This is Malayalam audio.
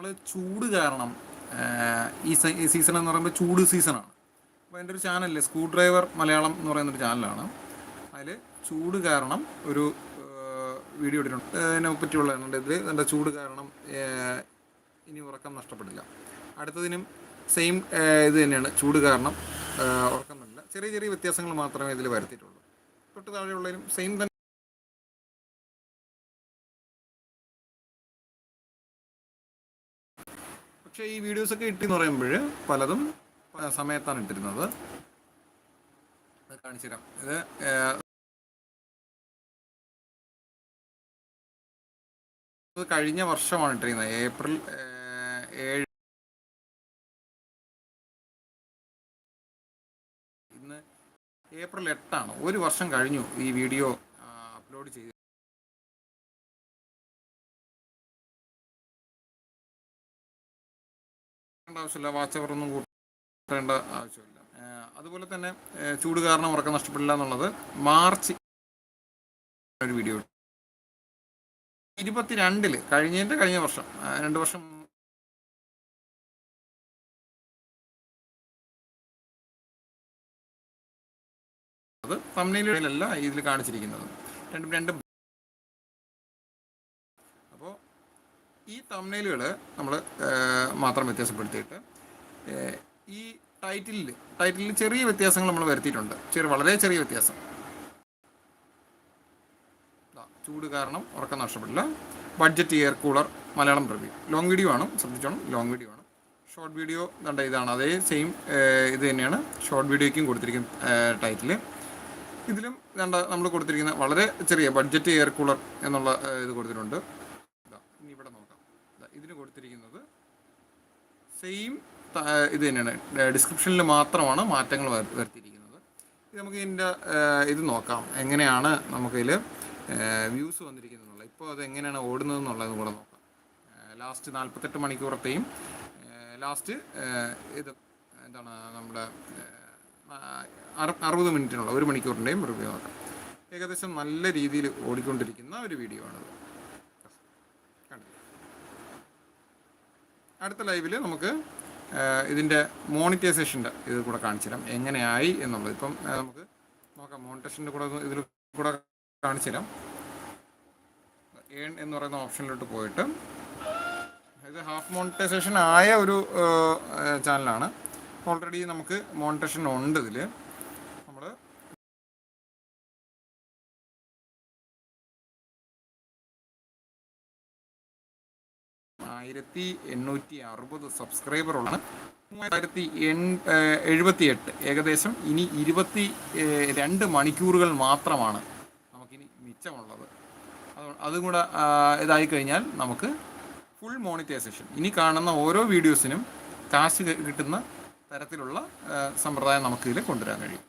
നമ്മൾ ചൂട് കാരണം ഈ സീസൺ എന്ന് പറയുമ്പോൾ ചൂട് സീസണാണ് അപ്പോൾ എന്റെ ഒരു ചാനലിൽ സ്ക്രൂ ഡ്രൈവർ മലയാളം എന്ന് പറയുന്നൊരു ചാനലാണ് അതിൽ ചൂട് കാരണം ഒരു വീഡിയോ ഇട്ടിട്ടുണ്ട്. അതിനെ പറ്റിയുള്ള ഇതിൽ എന്റെ ചൂട് കാരണം ഇനി ഉറക്കം നഷ്ടപ്പെടില്ല. അടുത്തതിനും സെയിം ഇത് തന്നെയാണ്. ചൂട് കാരണം ഉറക്കം നല്ല ചെറിയ ചെറിയ വ്യത്യാസങ്ങൾ മാത്രമേ ഇതിൽ വരുത്തിയിട്ടുള്ളൂ. തൊട്ട് താഴെയുള്ളതിനും സെയിം തന്നെ പക്ഷേ ഈ വീഡിയോസ് വീഡിയോസൊക്കെ ഇട്ടെന്ന് പറയുമ്പോൾ പലതും സമയത്താണ് ഇട്ടിരുന്നത്. കാണിച്ചു തരാം. ഇത് കഴിഞ്ഞ വർഷമാണ് ഇട്ടിരുന്നത്. ഏപ്രിൽ ഏഴ് ഇന്ന് ഏപ്രിൽ എട്ടാണ്. ഒരു വർഷം കഴിഞ്ഞു ഈ വീഡിയോ അപ്ലോഡ് ചെയ്ത് ആവശ്യമില്ല. വാച്ച് അവറൊന്നും കൂട്ടേണ്ട ആവശ്യമില്ല. അതുപോലെ തന്നെ ചൂട് കാരണം ഉറക്കം നഷ്ടപ്പെടില്ല എന്നുള്ളത് മാർച്ച് ഒരു വീഡിയോ ഇരുപത്തിരണ്ടിൽ കഴിഞ്ഞതിന്റെ കഴിഞ്ഞ വർഷം രണ്ട് വർഷം അത് തമ്മിലല്ല ഇതിൽ കാണിച്ചിരിക്കുന്നത്. രണ്ടും രണ്ടും അപ്പോൾ ഈ തമ്മിലുകൾ നമ്മൾ മാത്രം വ്യത്യാസപ്പെടുത്തിയിട്ട് ഈ ടൈറ്റിലിൽ ടൈറ്റിലിൽ ചെറിയ വ്യത്യാസങ്ങൾ നമ്മൾ വരുത്തിയിട്ടുണ്ട്. ചെറിയ വളരെ ചെറിയ വ്യത്യാസം. ചൂട് കാരണം ഉറക്കം നഷ്ടപ്പെടില്ല. Budget air cooler Malayalam review long video ആണ് ശ്രദ്ധിച്ചോണം. ലോങ് വീഡിയോ ആണ്. ഷോർട്ട് വീഡിയോ കണ്ട ഇതാണ്. അതേ സെയിം ഇത് തന്നെയാണ്. ഷോർട്ട് വീഡിയോയ്ക്കും കൊടുത്തിരിക്കുന്ന ടൈറ്റിൽ ഇതിലും കണ്ട നമ്മൾ കൊടുത്തിരിക്കുന്ന വളരെ ചെറിയ ബഡ്ജറ്റ് എയർ കൂളർ എന്നുള്ള ഇത് കൊടുത്തിട്ടുണ്ട്. ഇനി ഇവിടെ നോക്കാം. ഇതിന് കൊടുത്തിരിക്കുന്നത് സെയിം ഇത് തന്നെയാണ്. ഡിസ്ക്രിപ്ഷനിൽ മാത്രമാണ് മാറ്റങ്ങൾ വരുത്തിയിരിക്കുന്നത്. നമുക്ക് ഇതിന്റെ ഇത് നോക്കാം. എങ്ങനെയാണ് നമുക്കിതിൽ വ്യൂസ് വന്നിരിക്കുന്നുള്ള ഇപ്പോൾ അത് എങ്ങനെയാണ് ഓടുന്നത് എന്നുള്ളത് കൂടെ നോക്കാം. ലാസ്റ്റ് നാൽപ്പത്തെട്ട് മണിക്കൂറത്തെയും ലാസ്റ്റ് ഇത് എന്താണ് നമ്മുടെ അറുപത് മിനിറ്റിനുള്ള ഒരു മണിക്കൂറിന്റെയും റിവ്യൂ നോക്കാം ഏകദേശം നല്ല രീതിയിൽ ഓടിക്കൊണ്ടിരിക്കുന്ന ഒരു വീഡിയോ ആണത്. അടുത്ത ലൈവിൽ നമുക്ക് ഇതിന്റെ മോണിറ്റൈസേഷന്റെ ഇത് കൂടെ കാണിച്ചു തരാം എങ്ങനെയായി എന്നുള്ളത്. ഇപ്പം നമുക്ക് നോക്കാം. മോണിറ്റേഷന്റെ കൂടെ ഇതിൽ കൂടെ കാണിച്ചു തരാം ഏൺ എന്ന് പറയുന്ന ഓപ്ഷനിലോട്ട് പോയിട്ട്. ഇത് ഹാഫ് മോണിറ്റൈസേഷൻ ആയ ഒരു ചാനലാണ്. ഓൾറെഡി നമുക്ക് മോണിറ്റേഷൻ ഉണ്ട് ഇതിൽ ആയിരത്തി എണ്ണൂറ്റി അറുപത് സബ്സ്ക്രൈബറുള്ള മൂവായിരത്തി എൺ എഴുപത്തി എട്ട് ഏകദേശം ഇനി ഇരുപത്തി രണ്ട് മണിക്കൂറുകൾ മാത്രമാണ് നമുക്കിനി മിച്ചമുള്ളത്. അതും കൂടെ ഇതായി കഴിഞ്ഞാൽ നമുക്ക് ഫുൾ മോണിറ്റൈസേഷൻ ഇനി കാണുന്ന ഓരോ വീഡിയോസിനും കാശ് കിട്ടുന്ന തരത്തിലുള്ള സമ്പ്രദായം നമുക്കിതിൽ കൊണ്ടുവരാൻ കഴിയും.